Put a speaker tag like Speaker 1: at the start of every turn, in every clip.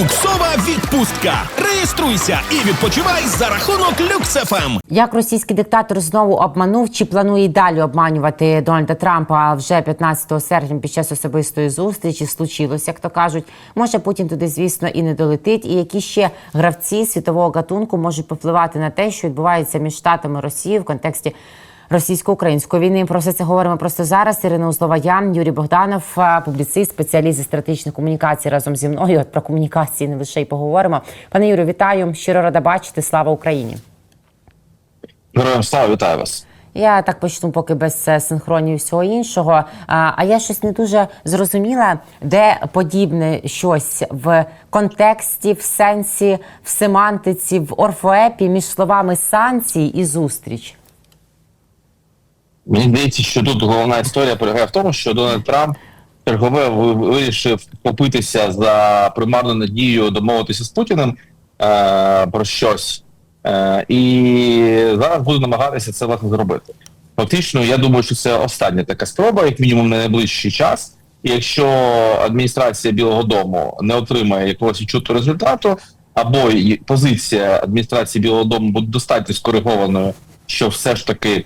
Speaker 1: Люксова відпустка. Реєструйся і відпочивай за рахунок Ем. Люксефем.
Speaker 2: Як російський диктатор знову обманув чи планує далі обманювати Дональда Трампа вже 15 серпня під час особистої зустрічі случилось, як то кажуть. Може Путін туди, звісно, і не долетить. І які ще гравці світового гатунку можуть повпливати на те, що відбувається між штатами і Росією в контексті. Російсько-української війни про все це говоримо просто зараз. Ірина Узлова, я Юрій Богданов, публіцист, спеціаліст зі стратегічних комунікацій разом зі мною. От про комунікації не лише й поговоримо. Пане Юрію, вітаю! Щиро рада бачити. Слава Україні!
Speaker 3: Героям слава вітаю вас.
Speaker 2: Я так почну, поки без е, синхронів всього іншого. А, а я щось не дуже зрозуміла, де подібне щось в контексті, в сенсі, в семантиці, в орфоепі між словами санкції і зустріч.
Speaker 3: Мені здається, що тут головна історія полягає в тому, що Дональд Трамп чергове вирішив попитися за примарну надію домовитися з Путіним е, про щось, е, і зараз буде намагатися це власне зробити. Фактично, я думаю, що це остання така спроба, як мінімум на найближчий час. І якщо адміністрація Білого Дому не отримає якогось відчутого результату, або позиція адміністрації Білого Дому буде достатньо скоригованою, що все ж таки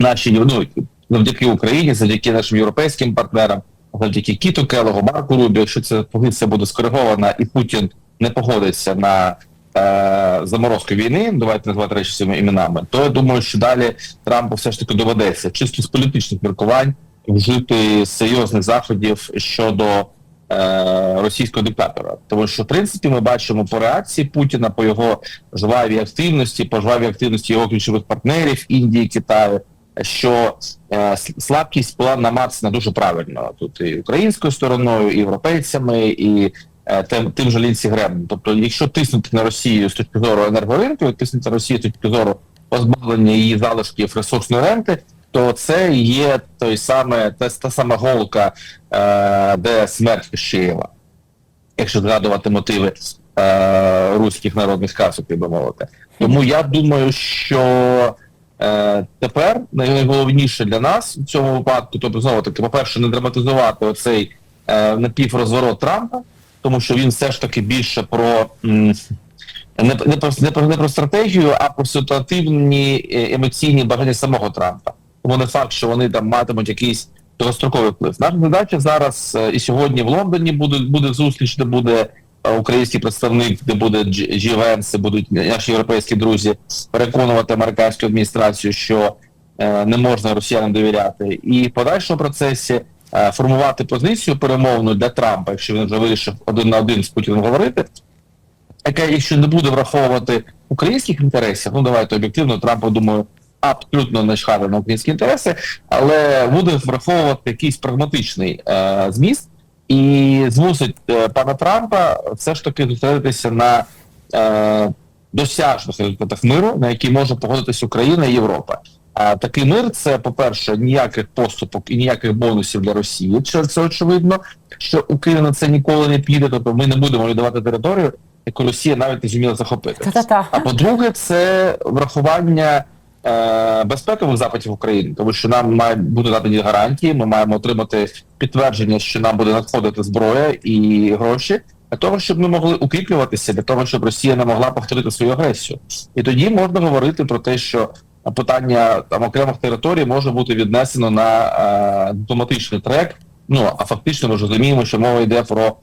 Speaker 3: наші ну, завдяки Україні, завдяки нашим європейським партнерам, завдяки Кіту Келогу, Марку Рубі, якщо ця позиція буде скоригована і Путін не погодиться на е, заморозку війни, давайте назвати речі своїми іменами, то я думаю, що далі Трампу все ж таки доведеться чисто з політичних міркувань вжити серйозних заходів щодо е, російського диктатора. Тому що в принципі ми бачимо по реакції Путіна, по його жвавій активності, по жвавій активності його ключових партнерів Індії, Китаю, що е, слабкість була намацана дуже правильно тут і українською стороною, і європейцями, і е, тим, тим же Лінсі Грем. Тобто, якщо тиснути на Росію з точки зору енергоринку, тиснути на Росію з точки зору позбавлення її залишків ресурсної ренти, то це є той саме та, та сама голка, е, де смерть Кишиєва, якщо згадувати мотиви е, руських народних казок, би мовити. Тому я думаю, що е, тепер найголовніше для нас в цьому випадку, тобто знову таки, по-перше, не драматизувати оцей е, напіврозворот Трампа, тому що він все ж таки більше про. не, не, про, не, про, не про стратегію, а про ситуативні е, емоційні бажання самого Трампа. Тому не факт, що вони там матимуть якийсь довгостроковий вплив. Наша задача зараз е, і сьогодні в Лондоні буде, буде зустріч, де буде український представник, де буде Джі Венс, будуть наші європейські друзі переконувати американську адміністрацію, що е, не можна росіянам довіряти, і в подальшому процесі е, формувати позицію перемовну для Трампа, якщо він вже вирішив один на один з Путіним говорити, яка, якщо не буде враховувати українських інтересів, ну давайте об'єктивно, Трампа, думаю, абсолютно не чхати на українські інтереси, але буде враховувати якийсь прагматичний е, зміст і змусить е, пана Трампа все ж таки зосередитися на е, досяжних результатах миру, на які може погодитися Україна і Європа. А такий мир це, по-перше, ніяких поступок і ніяких бонусів для Росії. Це очевидно, що Україна це ніколи не піде, тобто ми не будемо віддавати територію, яку Росія навіть не зуміла захопити. А по-друге, це врахування е, безпекових запитів України, тому що нам мають бути надані гарантії, ми маємо отримати підтвердження, що нам буде надходити зброя і гроші для того, щоб ми могли укріплюватися, для того, щоб Росія не могла повторити свою агресію. І тоді можна говорити про те, що питання там окремих територій може бути віднесено на е, дипломатичний трек. Ну а фактично ми розуміємо, що мова йде про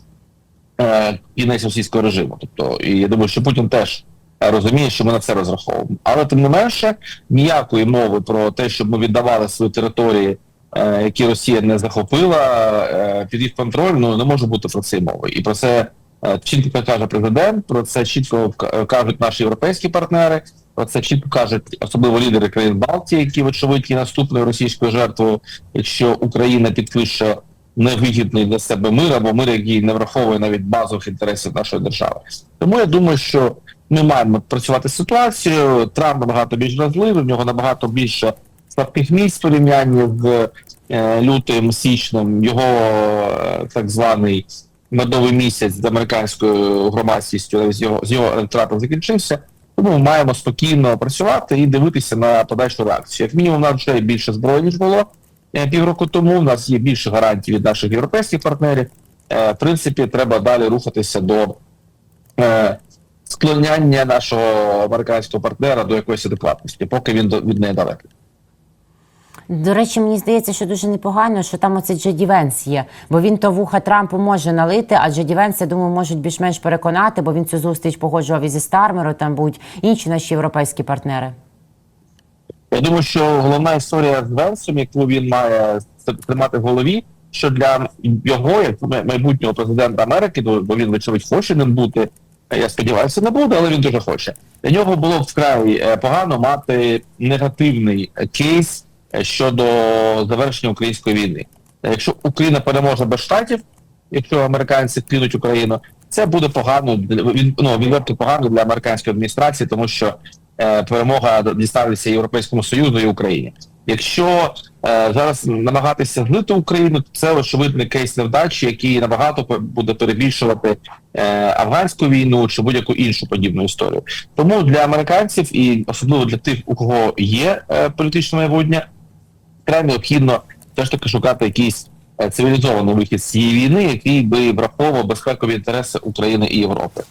Speaker 3: е, кінець російського режиму. Тобто, і я думаю, що Путін теж розуміє, що ми на це розраховуємо. Але тим не менше, ніякої мови про те, щоб ми віддавали свої території, е, які Росія не захопила, е, під їх контроль, ну не може бути про це мови. І про це е, чітко каже президент, про це чітко кажуть наші європейські партнери. Про це чітко кажуть особливо лідери країн Балтії, які вочевидь є наступною російською жертвою, якщо Україна підпише невигідний для себе мир або мир, який не враховує навіть базових інтересів нашої держави. Тому я думаю, що ми маємо працювати з ситуацією. Трамп набагато більш вразливий, в нього набагато більше слабких місць порівнянні з е, лютим січнем. Його е, так званий медовий місяць з американською громадськістю з його з його електоратом закінчився. Тому ми маємо спокійно працювати і дивитися на подальшу реакцію. Як мінімум, у нас вже більше зброї ніж було е, півроку тому. У нас є більше гарантій від наших європейських партнерів. е, в принципі, треба далі рухатися до е, склоняння нашого американського партнера до якоїсь адекватності, поки він від неї далекий.
Speaker 2: До речі, мені здається, що дуже непогано, що там оцей Джеді Венс є, бо він то вуха Трампу може налити, а Джеді Венс, я думаю, можуть більш-менш переконати, бо він цю зустріч погоджував із Стармером, там будуть інші наші європейські партнери.
Speaker 3: Я думаю, що головна історія з Венсом, яку він має тримати в голові, що для його, як майбутнього президента Америки, бо він, вочевидь, хоче ним бути. Я сподіваюся, не буде, але він дуже хоче. Для нього було вкрай е, погано мати негативний е, кейс е, щодо завершення української війни. Якщо Україна переможе без штатів, якщо американці кинуть Україну, це буде погано він ну відверто погано для американської адміністрації, тому що е, перемога дістанеться Європейському Союзу і Україні. Якщо е, зараз намагатися злити Україну, це очевидний кейс невдачі, який набагато буде перебільшувати е, афганську війну чи будь-яку іншу подібну історію. Тому для американців і особливо для тих, у кого є е, політичне майбутнє, вкрай необхідно все ж таки шукати якийсь е, цивілізований вихід з цієї війни, який би враховував безпекові інтереси України і Європи.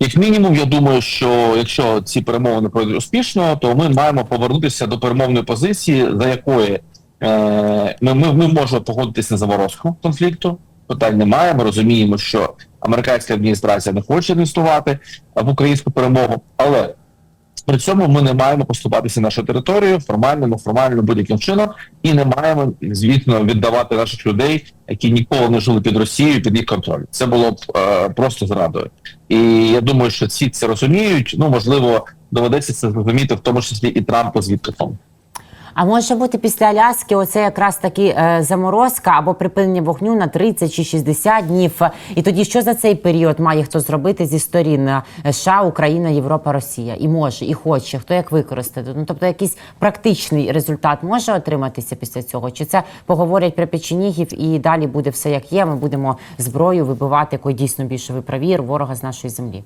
Speaker 3: Як мінімум, я думаю, що якщо ці перемовини пройдуть успішно, то ми маємо повернутися до перемовної позиції, за якої е, ми, ми, ми можемо погодитися на заморозку конфлікту. Питань немає. Ми розуміємо, що американська адміністрація не хоче інвестувати в українську перемогу, але при цьому ми не маємо поступатися нашу територію формально, неформально, будь-яким чином, і не маємо, звісно, віддавати наших людей, які ніколи не жили під Росією, під їх контроль. Це було б е, просто зрадою. І я думаю, що ці це розуміють. Ну можливо, доведеться це зрозуміти, в тому числі і Трампу з Віткофом.
Speaker 2: А може бути після Аляски оце якраз таки е, заморозка або припинення вогню на 30 чи 60 днів. І тоді що за цей період має хто зробити зі сторін е, США, Україна, Європа, Росія? І може, і хоче, хто як використати? Ну тобто якийсь практичний результат може отриматися після цього? Чи це поговорять при печенігів і далі буде все як є? Ми будемо зброю вибивати, якою дійсно більше ви праві, ворога з нашої землі?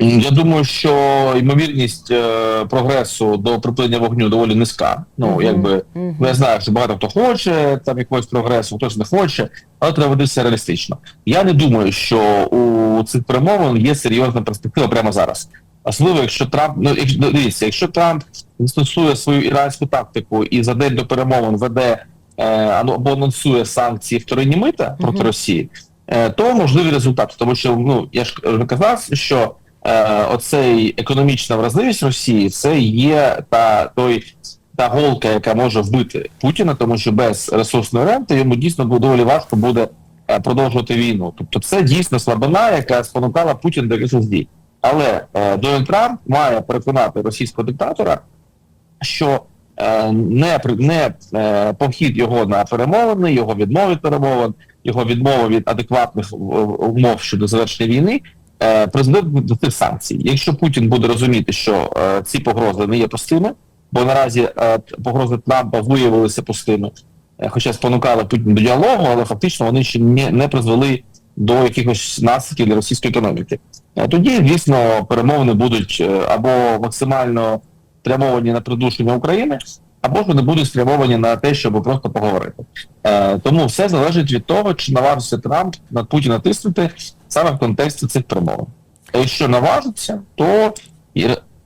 Speaker 3: Я думаю, що ймовірність е, прогресу до припинення вогню доволі низька. Ну якби ну, я знаю, що багато хто хоче там якогось прогресу, хтось не хоче, але треба дивитися реалістично. Я не думаю, що у цих перемовин є серйозна перспектива прямо зараз. Особливо, якщо Трамп ну якщо ну, дивіться, якщо Трамп застосує свою іранську тактику і за день до перемовин веде е, або анонсує санкції вторинні мита проти Росії, е, то можливі результати, тому що ну я ж казав, що е, оцей економічна вразливість Росії це є та той та голка, яка може вбити Путіна, тому що без ресурсної ренти йому дійсно доволі важко буде е, продовжувати війну. Тобто, це дійсно слабина, яка спонукала Путіна до якихось дій. Але е, Дональд Трамп має переконати російського диктатора, що е, не не е, похід його на перемовини, його відмови від перемовин, його відмова від адекватних е, умов щодо завершення війни е, призведе до цих санкцій. Якщо Путін буде розуміти, що е, ці погрози не є пустими, бо наразі е, погрози Трампа виявилися пустими, е, хоча спонукали Путін до діалогу, але фактично вони ще не, не призвели до якихось наслідків для російської економіки. Тоді, звісно, перемовини будуть або максимально спрямовані на придушення України, або ж вони будуть спрямовані на те, щоб просто поговорити. Тому все залежить від того, чи наважиться Трамп на Путіна тиснути саме в контексті цих перемовин. А якщо наважиться, то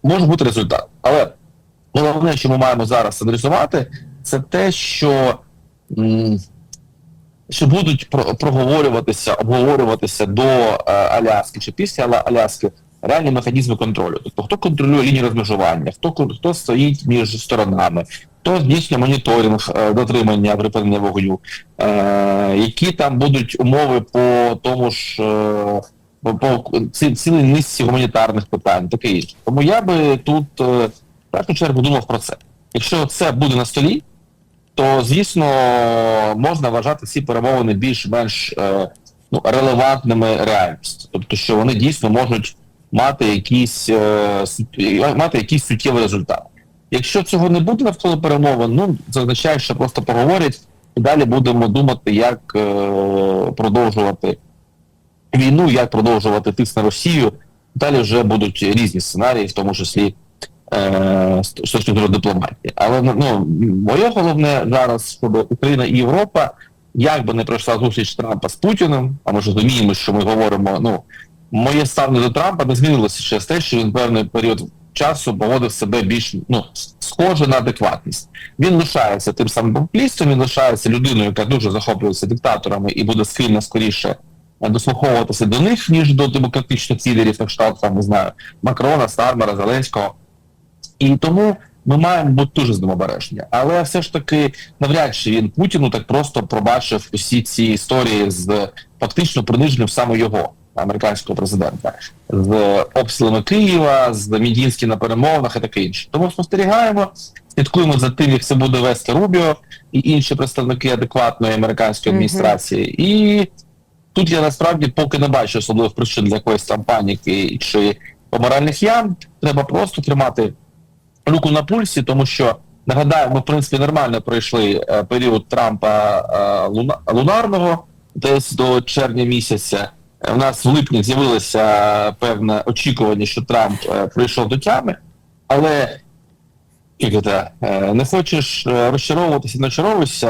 Speaker 3: може бути результат. Але головне, що ми маємо зараз аналізувати, це те, що, що будуть проговорюватися, обговорюватися до е, Аляски чи після Аляски реальні механізми контролю. Тобто, хто контролює лінію розмежування, хто хто стоїть між сторонами, хто здійснює моніторинг е, дотримання припинення вогню, е, які там будуть умови по тому ж. Е, по, по ці, цілій низці гуманітарних питань, таке інше. Тому я би тут е, в першу чергу думав про це. Якщо це буде на столі, то звісно можна вважати ці перемовини більш-менш е, ну, релевантними реальністю. Тобто, що вони дійсно можуть мати якийсь, е, мати якийсь суттєвий результат. Якщо цього не буде навколо перемовин, ну це означає, що просто поговорять і далі будемо думати, як е, продовжувати війну, як продовжувати тиск на Росію. Далі вже будуть різні сценарії, в тому числі е, з точки зору дипломатії. Але ну моє головне зараз, щоб Україна і Європа як би не пройшла зустріч Трампа з Путіним, а ми ж розуміємо, що ми говоримо. Ну моє ставлення до Трампа не змінилося через те, що він певний період часу поводив себе більш ну схоже на адекватність. Він лишається тим самим популістом, він лишається людиною, яка дуже захоплюється диктаторами і буде схильна скоріше е, дослуховуватися до них, ніж до демократичних лідерів, на кшталт, там, не знаю, Макрона, Стармера, Зеленського. І тому ми маємо бути дуже з ним обережні. Але все ж таки, навряд чи він Путіну так просто пробачив усі ці історії з фактично приниженням саме його американського президента з обстрілами Києва, з Мідінським на перемовинах і таке інше. Тому спостерігаємо, слідкуємо за тим, як це буде вести Рубіо і інші представники адекватної американської адміністрації. І тут я насправді поки не бачу особливих причин для якоїсь там паніки чи помиральних ям. Треба просто тримати руку на пульсі, тому що нагадаю, ми в принципі нормально пройшли е, період Трампа е, луна, лунарного десь до червня місяця. У нас в липні з'явилося певне очікування, що Трамп е, прийшов до тями, але як це, е, не хочеш е, розчаровуватися, не очаровуйся.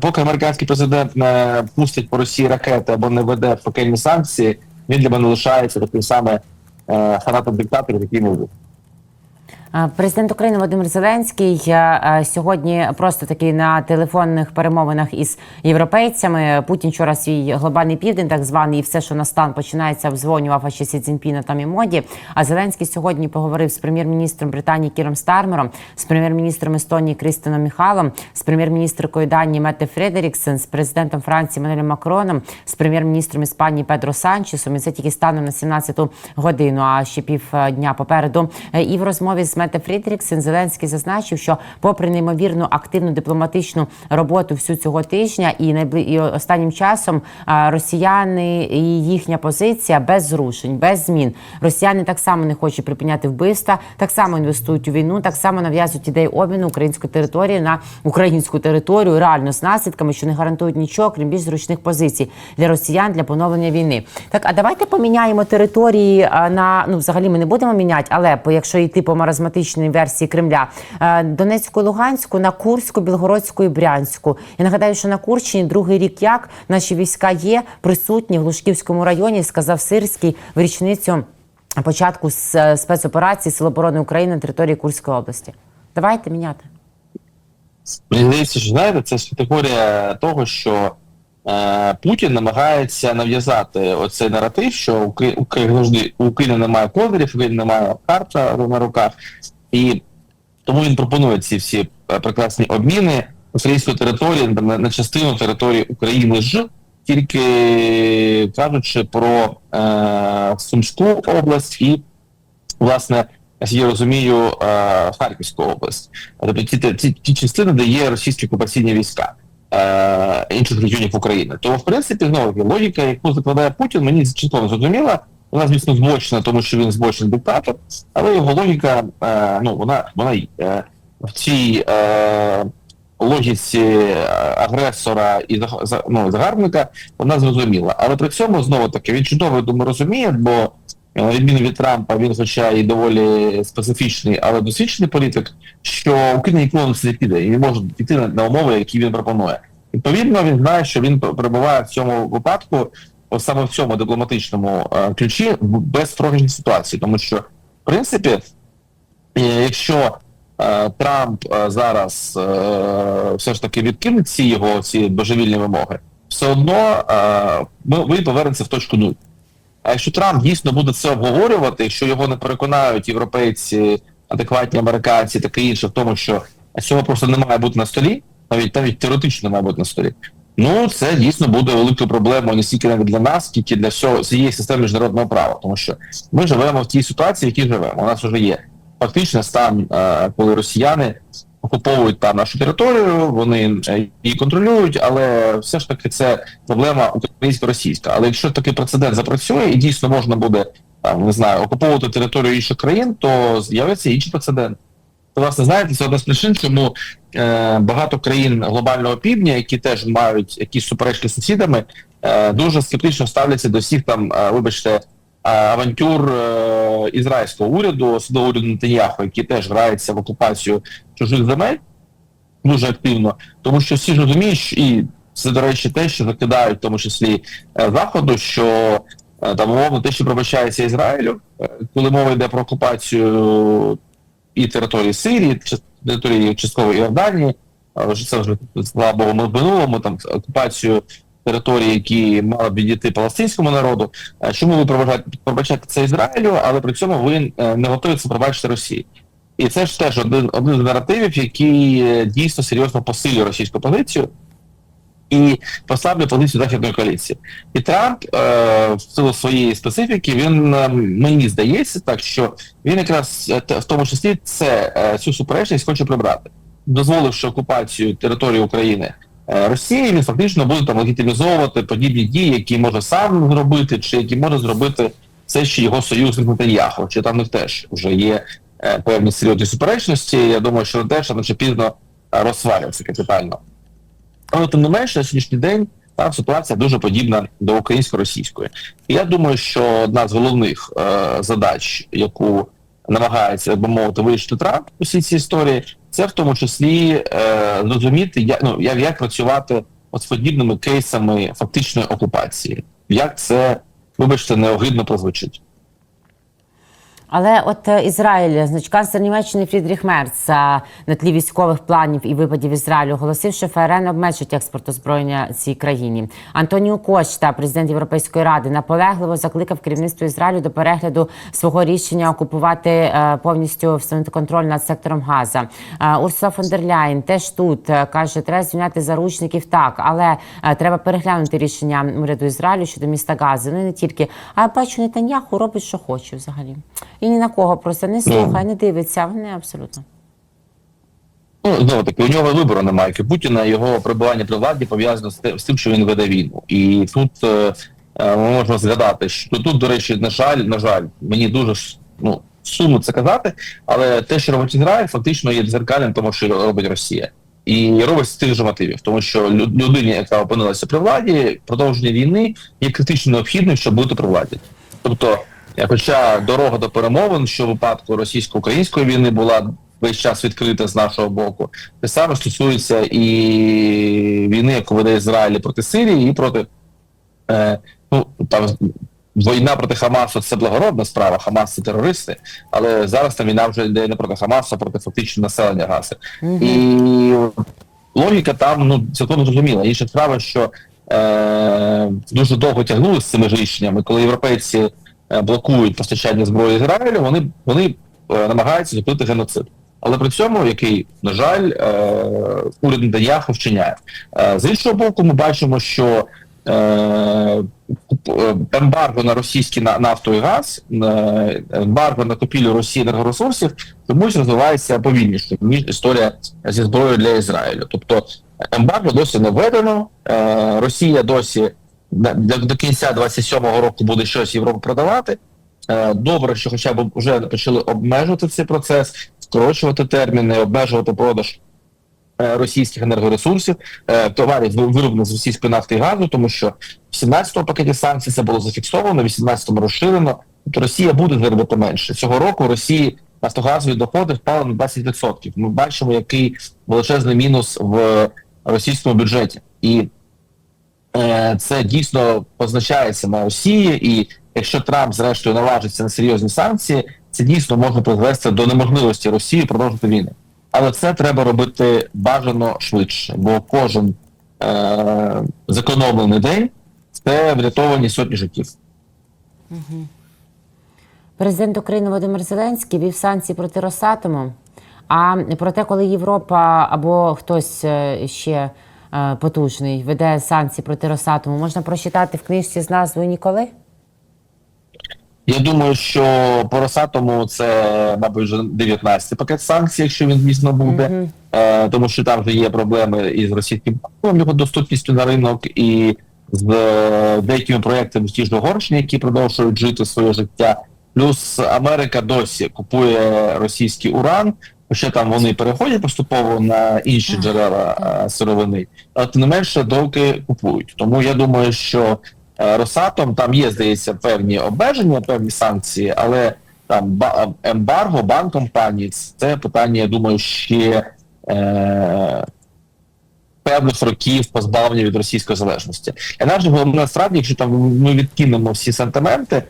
Speaker 3: Поки американський президент не пустить по Росії ракети або не веде пекельні санкції, він для мене лишається таким саме фанатом диктаторів, який ми був.
Speaker 2: Президент України Володимир Зеленський е, е, сьогодні просто таки на телефонних перемовинах із європейцями. Путін вчора свій глобальний південь, так званий, і все, що на стан починається, обдзвонював а ще Сі Цзіньпіна там і моді. А Зеленський сьогодні поговорив з прем'єр-міністром Британії Кіром Стармером, з прем'єр-міністром Естонії Кристином Міхалом, з прем'єр-міністркою Данії Мете Фредеріксен, з президентом Франції Мануелем Макроном, з прем'єр-міністром Іспанії Педро Санчесом. І це тільки станом на 17-ту годину, а ще півдня попереду. Е, І в розмові з Мете Фрідріксен Зеленський зазначив, що попри неймовірну активну дипломатичну роботу всю цього тижня і найбли... і останнім часом росіяни і їхня позиція без зрушень, без змін. Росіяни так само не хочуть припиняти вбивства, так само інвестують у війну, так само нав'язують ідеї обміну української території на українську територію, реально з наслідками, що не гарантують нічого, крім більш зручних позицій для росіян для поновлення війни. Так, а давайте поміняємо території на ну, взагалі ми не будемо міняти, але якщо йти по маразматичній версії Кремля, е, Донецьку, Луганську, на Курську, Білгородську і Брянську. Я нагадаю, що на Курщині другий рік як наші війська є присутні в Глушківському районі, сказав Сирський в річницю початку спецоперації Сил оборони України на території Курської області. Давайте міняти.
Speaker 3: Мені здається, що знаєте, це ж категорія того, що Путін намагається нав'язати оцей наратив, що у України немає козирів, у України немає карта на руках, і тому він пропонує ці всі е, прекрасні обміни української території на частину території України ж, тільки кажучи про е, Сумську область і власне, я розумію, е, Харківську область. Тобто ті, ті, ті частини, де є російські окупаційні війська е, інших регіонів України. Тому, в принципі, знову таки, логіка, яку закладає Путін, мені чітко зрозуміла. Вона, звісно, збочена, тому що він збочений диктатор, але його логіка, е, ну, вона, вона е, в цій логіці агресора і ну, загарбника, вона зрозуміла. Але при цьому, знову таки, він чудово, думаю, розуміє, бо на відміну від Трампа, він, хоча і доволі специфічний, але досвідчений політик, що Україна ніколи не піде і не може піти на, умови, які він пропонує. Відповідно, він знає, що він перебуває в цьому випадку, саме в цьому дипломатичному е, ключі, в- без ситуації, тому що, в принципі, е, якщо е, Трамп зараз все ж таки відкине ці його ці божевільні вимоги, все одно е, ми, ми повернемося в точку нуль. А якщо Трамп дійсно буде це обговорювати, якщо його не переконають європейці, адекватні американці, таке інше, в тому, що цього просто не має бути на столі, навіть навіть теоретично не має бути на столі. Ну це дійсно буде великою проблемою не стільки навіть для нас, скільки для всього цієї системи міжнародного права, тому що ми живемо в тій ситуації, в якій живемо. У нас вже є фактично стан, е, коли росіяни окуповують там нашу територію, вони е, її контролюють, але все ж таки це проблема українсько-російська. Але якщо такий прецедент запрацює і дійсно можна буде там, не знаю, окуповувати територію інших країн, то з'явиться інший прецедент. То, власне, знаєте, це одна з причин, чому е, багато країн глобального півдня, які теж мають якісь суперечки з сусідами, е, дуже скептично ставляться до всіх там, е, вибачте, авантюр е, ізраїльського уряду, особливо уряду Нетаньяху, який теж грається в окупацію чужих земель дуже активно, тому що всі ж розуміють, і це, до речі, те, що закидають, в тому числі е, заходу, що е, там умовно те, що пробачається Ізраїлю, е, коли мова йде про окупацію і території Сирії, території частково Іорданії, це вже слава в минулому там окупацію території, які мали б відійти палестинському народу. Е, Чому ви пробачаєте, це Ізраїлю, але при цьому ви е, не готові це пробачити Росії? І це ж теж один, один з наративів, який е, дійсно серйозно посилює російську позицію і послаблює позицію західної коаліції. І Трамп е, в силу своєї специфіки, він мені здається, так що він якраз е, в тому числі це цю суперечність хоче прибрати, дозволивши окупацію території України. Е, Росії він фактично буде там легітимізовувати подібні дії, які може сам зробити, чи які може зробити все ще його союзник Нетаньяху, чи там них теж вже є е, певні серйозні суперечності. Я думаю, що теж чи пізно е, розсварюється капітально. Але тим не менше, на сьогоднішній день там ситуація дуже подібна до українсько-російської. І я думаю, що одна з головних е, задач, яку намагається, би мовити, вирішити Трамп у всій цій історії, це в тому числі е, зрозуміти, як, ну, як, як працювати от з подібними кейсами фактичної окупації. Як це, вибачте, неогидно прозвучить.
Speaker 2: Але от е, Ізраїль, значить, канцлер Німеччини Фрідріх Мерц е, на тлі військових планів і випадів Ізраїлю оголосив, що ФРН обмежить експорт озброєння цій країні. Антоніо Кошта, президент Європейської ради, наполегливо закликав керівництво Ізраїлю до перегляду свого рішення окупувати е, повністю встановити контроль над сектором Газа. Урсула фон дер Ляєн теж тут каже, треба звільняти заручників так, але треба переглянути рішення уряду Ізраїлю щодо міста Гази. Ну і не тільки. А бачу, Нетаньяху робить, що хоче взагалі. І ні на кого просто не слухає, не дивиться. Вони абсолютно.
Speaker 3: Ну, знову таки, у нього вибору немає. Як і Путіна його перебування при владі пов'язано з тим, що він веде війну. І тут е, е, ми можемо згадати, що тут, до речі, на жаль, на жаль, мені дуже ну, сумно це казати, але те, що робить Ізраїль, фактично є дзеркалем тому, що робить Росія. І робить з тих же мотивів, тому що лю- людині, яка опинилася при владі, продовження війни є критично необхідним, щоб бути при владі. Тобто, хоча дорога до перемовин, що в випадку російсько-української війни була весь час відкрита з нашого боку, те саме стосується і війни, яку веде Ізраїль проти Сирії, і проти е, ну там війна проти Хамасу це благородна справа. Хамас це терористи, але зараз там війна вже йде не проти Хамасу, а проти фактично населення Гази. І логіка там ну цілком зрозуміла. Інша справа, що е, дуже довго тягнули з цими рішеннями, коли європейці е, блокують постачання зброї Ізраїлю, вони, вони е, намагаються зупинити геноцид. Але при цьому, який, на жаль, е, уряд Нетаньяху вчиняє. Е, з іншого боку, ми бачимо, що е, е, ембарго на російський на- нафту і газ, е, ембарго на купівлю Росії енергоресурсів чомусь розвивається повільніше, ніж історія зі зброєю для Ізраїлю. Тобто ембарго досі не введено, е, Росія досі до, кінця 27-го року буде щось Європу продавати. Е, Добре, що хоча б вже почали обмежувати цей процес, скорочувати терміни, обмежувати продаж е, російських енергоресурсів, е, товарів вироблених з російської нафти і газу, тому що в 17-му пакеті санкцій це було зафіксовано, в 18-му розширено. Тобто Росія буде заробити менше. Цього року Росії нафтогазові доходи впали на 20%. Ми бачимо, який величезний мінус в російському бюджеті. І це дійсно позначається на Росії, і якщо Трамп зрештою наважиться на серйозні санкції, це дійсно може призвести до неможливості Росії продовжити війну. Але це треба робити бажано швидше, бо кожен е- зекономлений день це врятовані сотні життів.
Speaker 2: Президент України Володимир Зеленський вів санкції проти Росатому. А про те, коли Європа або хтось е, ще е, потужний веде санкції проти Росатому, можна прочитати в книжці з назвою Ніколи?
Speaker 3: Я думаю, що по Росатому це, мабуть, вже 19 пакет санкцій, якщо він дійсно буде, е, тому що там вже є проблеми із російським банком, його доступністю на ринок, і з е, деякими проектами ті ж Угорщини, які продовжують жити своє життя. Плюс Америка досі купує російський уран, хоча там вони переходять поступово на інші джерела сировини, але тим не менше доки купують. Тому я думаю, що е, Росатом там є, здається, певні обмеження, певні санкції, але там ба- ембарго банк компанії це питання, я думаю, ще е, певних років позбавлення від російської залежності. І наше головне насправді, якщо там ми відкинемо всі сентименти,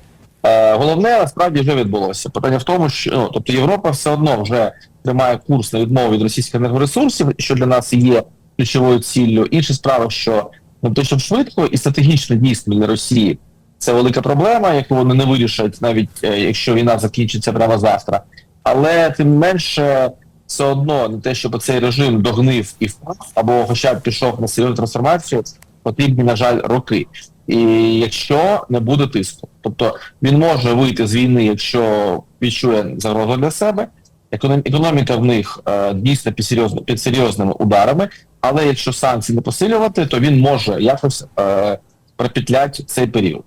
Speaker 3: е, головне насправді вже відбулося. Питання в тому, що ну, тобто Європа все одно вже тримає курс на відмову від російських енергоресурсів, що для нас є ключовою ціллю. Інша справа, що ну, те, що швидко і стратегічно дійсно для Росії це велика проблема, яку вони не вирішать, навіть е, якщо війна закінчиться прямо завтра. Але тим менше, все одно не те, щоб цей режим догнив і впав, або хоча б пішов на серйозну трансформацію, потрібні, на жаль, роки. І якщо не буде тиску, тобто він може вийти з війни, якщо відчує загрозу для себе. Економ- Економіка в них е, дійсно під, серйозно, під серйозними ударами, але якщо санкції не посилювати, то він може якось е, пропетлять цей період.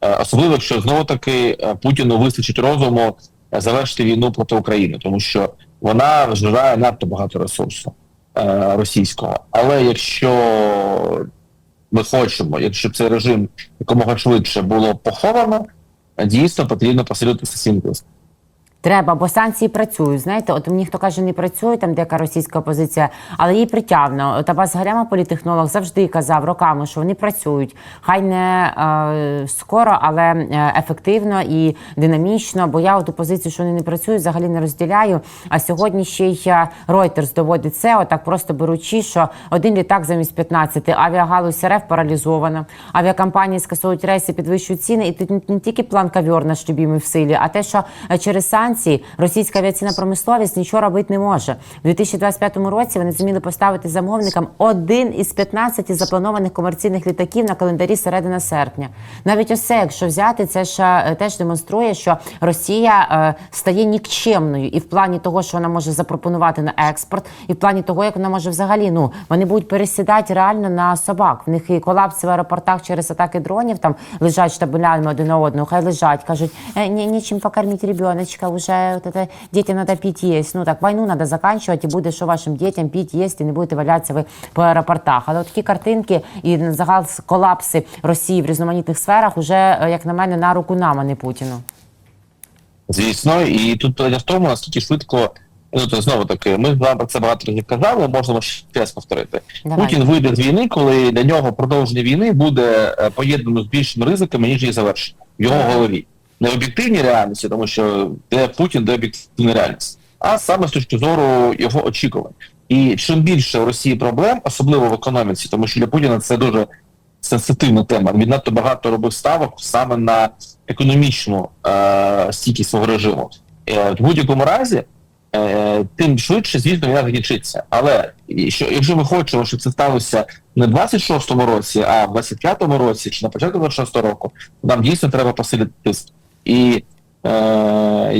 Speaker 3: Е, особливо, якщо знову таки Путіну вистачить розуму завершити війну проти України, тому що вона вживає надто багато ресурсу російського. Але якщо ми хочемо, якщо цей режим якомога швидше було поховано, дійсно потрібно посилювати тиск.
Speaker 2: Треба, бо санкції працюють. Знаєте, от мені хто каже, не працює там деяка російська опозиція, але їй притягно. Табас Гаряма, політехнолог, завжди казав роками, що вони працюють. Хай не е, скоро, але е, ефективно і динамічно. Бо я ту позицію, що вони не працюють, взагалі не розділяю. А сьогодні ще й е, Reuters доводить це, отак просто беручи, що один літак замість 15, авіагалузь РФ паралізована, авіакомпанії скасовують рейси, підвищують ціни. І тут не- не тільки план кавьор наш любимий в силі, а те, що е, через санкції російська авіаційна промисловість нічого робити не може. У 2025 році вони зуміли поставити замовникам один із 15 запланованих комерційних літаків на календарі середина серпня. Навіть оце, якщо взяти, це ж е, теж демонструє, що Росія е, стає нікчемною і в плані того, що вона може запропонувати на експорт, і в плані того, як вона може взагалі ну вони будуть пересідати реально на собак. В них і колапси в аеропортах через атаки дронів там лежать штабелями один на одного, хай лежать, кажуть, е, ні, нічим покормити ребеночка, вже от это, дітям треба піти їсть. Ну так війну треба закінчувати, і буде що вашим дітям піти їсти, і не будете валятися ви по аеропортах. Але от такі картинки і загал колапси Росії в різноманітних сферах уже, е, як на мене, на руку нам, а не Путіну.
Speaker 3: Звісно, і тут питання в тому, наскільки швидко. Ну, то знову таки, ми з вами про це багато разів казали, можемо ще раз повторити.
Speaker 2: Давай.
Speaker 3: Путін вийде з війни, коли для нього продовження війни буде е, поєднано з більшими ризиками, ніж її завершення в його голові. Не об'єктивній реальності, тому що де Путін, де об'єктивна реальність, а саме з точки зору його очікувань. І чим більше у Росії проблем, особливо в економіці, тому що для Путіна це дуже сенситивна тема. Він надто багато робив ставок саме на економічну е, стійкість свого режиму. Е, в будь-якому разі, е, тим швидше, звісно, війна закінчиться. Але що, якщо ми хочемо, щоб це сталося не в 26-му році, а в 25-му році чи на початку 26-го року, нам дійсно треба посилити тиск. І е,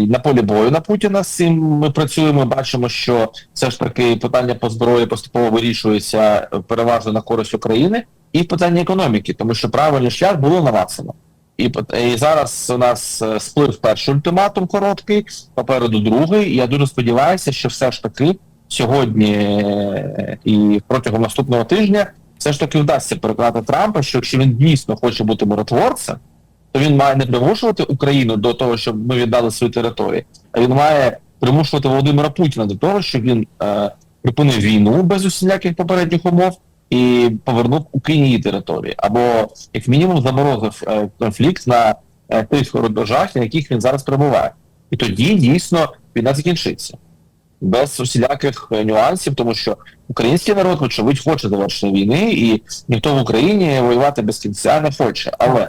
Speaker 3: на полі бою на Путіна з цим ми працюємо. Бачимо, що все ж таки питання по зброї поступово вирішується е, переважно на користь України, і питання економіки, тому що правильний шлях було навацано. І, і зараз у нас е, сплив перший ультиматум короткий, попереду другий. І я дуже сподіваюся, що все ж таки сьогодні і протягом наступного тижня все ж таки вдасться переконати Трампа, що якщо він дійсно хоче бути миротворцем, то він має не примушувати Україну до того, щоб ми віддали свої території, а він має примушувати Володимира Путіна до того, щоб він е, припинив війну без усіляких попередніх умов і повернув Україні її території, або як мінімум заморозив е, конфлікт на е, тих рубежах, на яких він зараз перебуває. І тоді дійсно війна закінчиться без усіляких е, нюансів, тому що український народ, вочевидь, хоче завершення війни, і ніхто в Україні воювати без кінця не хоче. Але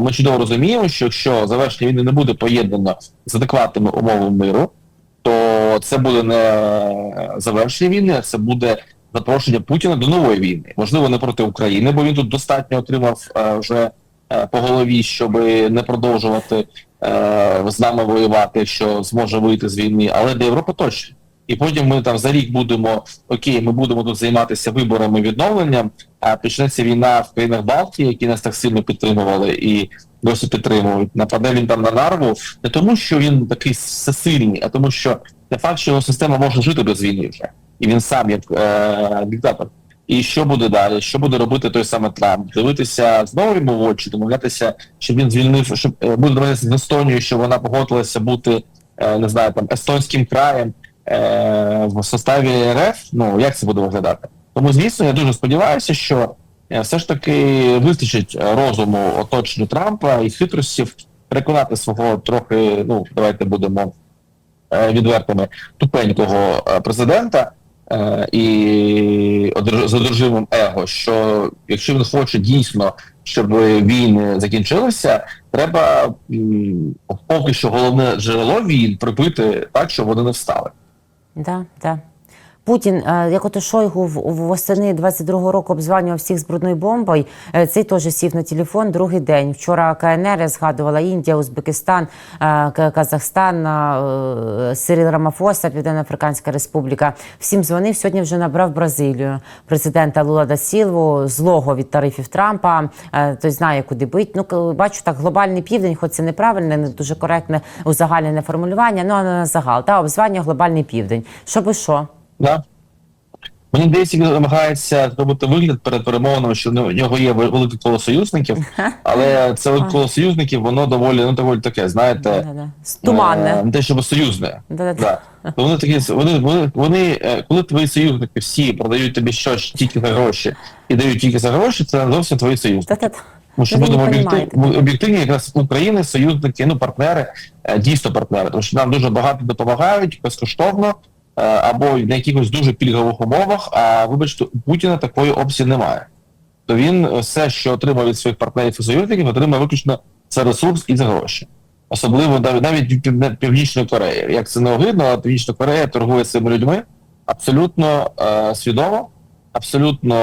Speaker 3: ми чудово розуміємо, що якщо завершення війни не буде поєднано з адекватними умовами миру, то це буде не завершення війни, а це буде запрошення Путіна до нової війни. Можливо, не проти України, бо він тут достатньо отримав е, вже е, по голові, щоб не продовжувати е, з нами воювати, якщо зможе вийти з війни, але для Європи точно. І потім ми там за рік будемо окей, ми будемо тут займатися виборами відновленням, а почнеться війна в країнах Балтії, які нас так сильно підтримували і досі підтримують. Нападе він там на нарву не тому, що він такий всесильний, а тому, що не факт, що його система може жити без війни вже. І він сам як е, диктатор. І що буде далі? Що буде робити той самий Трамп? Дивитися знову йому в очі, домовлятися, щоб він звільнив, щоб е, буде з Естонією, щоб вона погодилася бути, е, не знаю, там естонським краєм е, в составі РФ. Ну як це буде виглядати? Тому, звісно, я дуже сподіваюся, що е, все ж таки вистачить розуму оточенню Трампа і хитростів переконати свого трохи, ну давайте будемо е, відвертими, тупенького е, президента і з одержимим его, що якщо він хоче дійсно, щоб війни закінчилися, треба поки що головне джерело війн прибити так, щоб вони не встали.
Speaker 2: Да, да. Путін, е, як ото Шойгу восени 22-го року обзванював всіх з брудною бомбою, е, цей теж сів на телефон другий день. Вчора КНР згадувала Індія, Узбекистан, е, Казахстан, Сирил Рамафоса, Південно-Африканська Республіка. Всім дзвонив. Сьогодні вже набрав Бразилію. Президента Лула да Сілву, злого від тарифів Трампа. Той знає, куди бить. Ну, бачу так, глобальний південь, хоч це неправильне, не дуже коректне узагальнене формулювання, ну а на загал. Та обзвання глобальний південь. Що би що?
Speaker 3: Да? Мені здається, він намагається зробити вигляд перед перемовинами, що в нього є велике коло союзників, але це велике коло союзників, воно доволі, ну доволі таке, знаєте,
Speaker 2: Туманне.
Speaker 3: е, не те, щоб союзне.
Speaker 2: Да-да-да.
Speaker 3: То Вони такі, вони, вони, вони, е, коли твої союзники всі продають тобі щось тільки за гроші і дають тільки за гроші, це не зовсім твої союзники. Тому що будемо об'єктивні, якраз України, союзники, ну партнери, е, дійсно партнери, тому що нам дуже багато допомагають безкоштовно або на якихось дуже пільгових умовах. А вибачте, у Путіна такої опції немає. То він е, все, що отримав від своїх партнерів і союзників, отримав виключно за ресурс і за гроші. Особливо навіть від Північної Кореї. Як це не огидно, Північна Корея торгує цими людьми абсолютно е, свідомо, абсолютно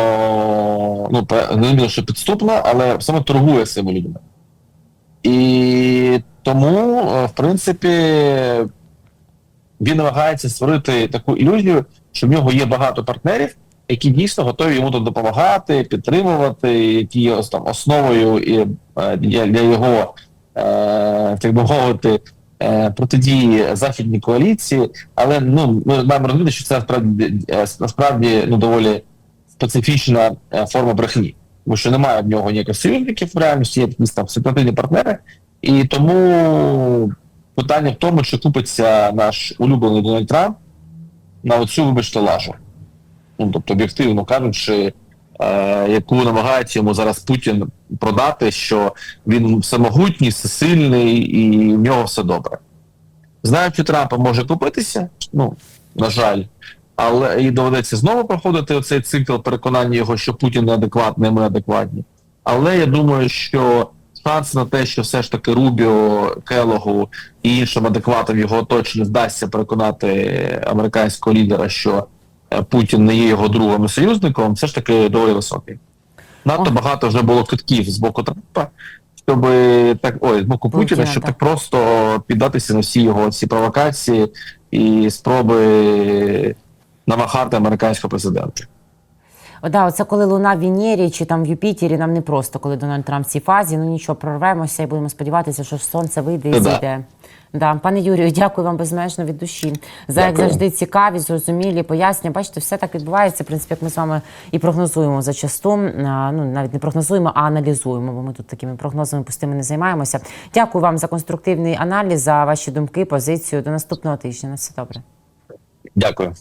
Speaker 3: ну, зрозуміло, що підступно, але саме торгує цими людьми. І тому, е, в принципі, він намагається створити таку ілюзію, що в нього є багато партнерів, які дійсно готові йому допомагати, підтримувати, які є там основою і е, для, його, е, так би мовити, е, протидії західній коаліції. Але ну ми маємо розуміти, що це насправді е, насправді ну доволі специфічна форма брехні, тому що немає в нього ніяких союзників в реальності, є якісь там ситуативні партнери, і тому питання в тому, чи купиться наш улюблений Дональд Трамп на оцю, вибачте, лажу. Ну, тобто, об'єктивно кажучи, е, яку намагається йому зараз Путін продати, що він всемогутній, всесильний і в нього все добре. Знаючи Трампа може купитися, ну, на жаль, але і доведеться знову проходити оцей цикл переконання його, що Путін неадекватний, ми адекватні. Але я думаю, що шанс на те, що все ж таки Рубіо, Келогу і іншим адекватам його оточенню вдасться переконати американського лідера, що е, Путін не є його другом і союзником, все ж таки доволі високий. Надто багато вже було китків з боку Трампа, щоб так ой, з боку Путіна,
Speaker 2: Путіна,
Speaker 3: щоб
Speaker 2: так.
Speaker 3: так просто піддатися на всі його ці провокації і спроби намахати американського президента.
Speaker 2: Да, оце коли луна в Венері чи там в Юпітері, нам не просто, коли Дональд Трамп в цій фазі. Ну нічого, прорвемося і будемо сподіватися, що сонце вийде і зійде. Да. Пане Юрію, дякую вам безмежно від душі. За як завжди цікаві, зрозумілі пояснення. Бачите, все так відбувається. В принципі, як ми з вами і прогнозуємо зачасту. А, Ну навіть не прогнозуємо, а аналізуємо, бо ми тут такими прогнозами пустими не займаємося. Дякую вам за конструктивний аналіз, за ваші думки, позицію. До наступного тижня. На все добре.
Speaker 3: Дякую.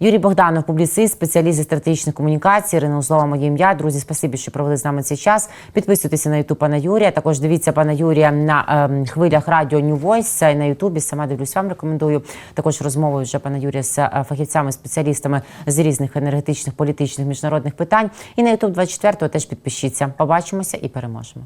Speaker 2: Юрій Богданов, публіцист, спеціаліст зі стратегічних комунікацій. Ірина Узлова, моє ім'я. Друзі, спасибі, що провели з нами цей час. Підписуйтеся на Ютуб пана Юрія. Також дивіться пана Юрія на ем, хвилях радіо New Voice і на Ютубі. Сама дивлюсь, вам рекомендую. Також розмови вже пана Юрія з е, фахівцями, спеціалістами з різних енергетичних, політичних, міжнародних питань. І на Ютуб 24 теж підпишіться. Побачимося і переможемо.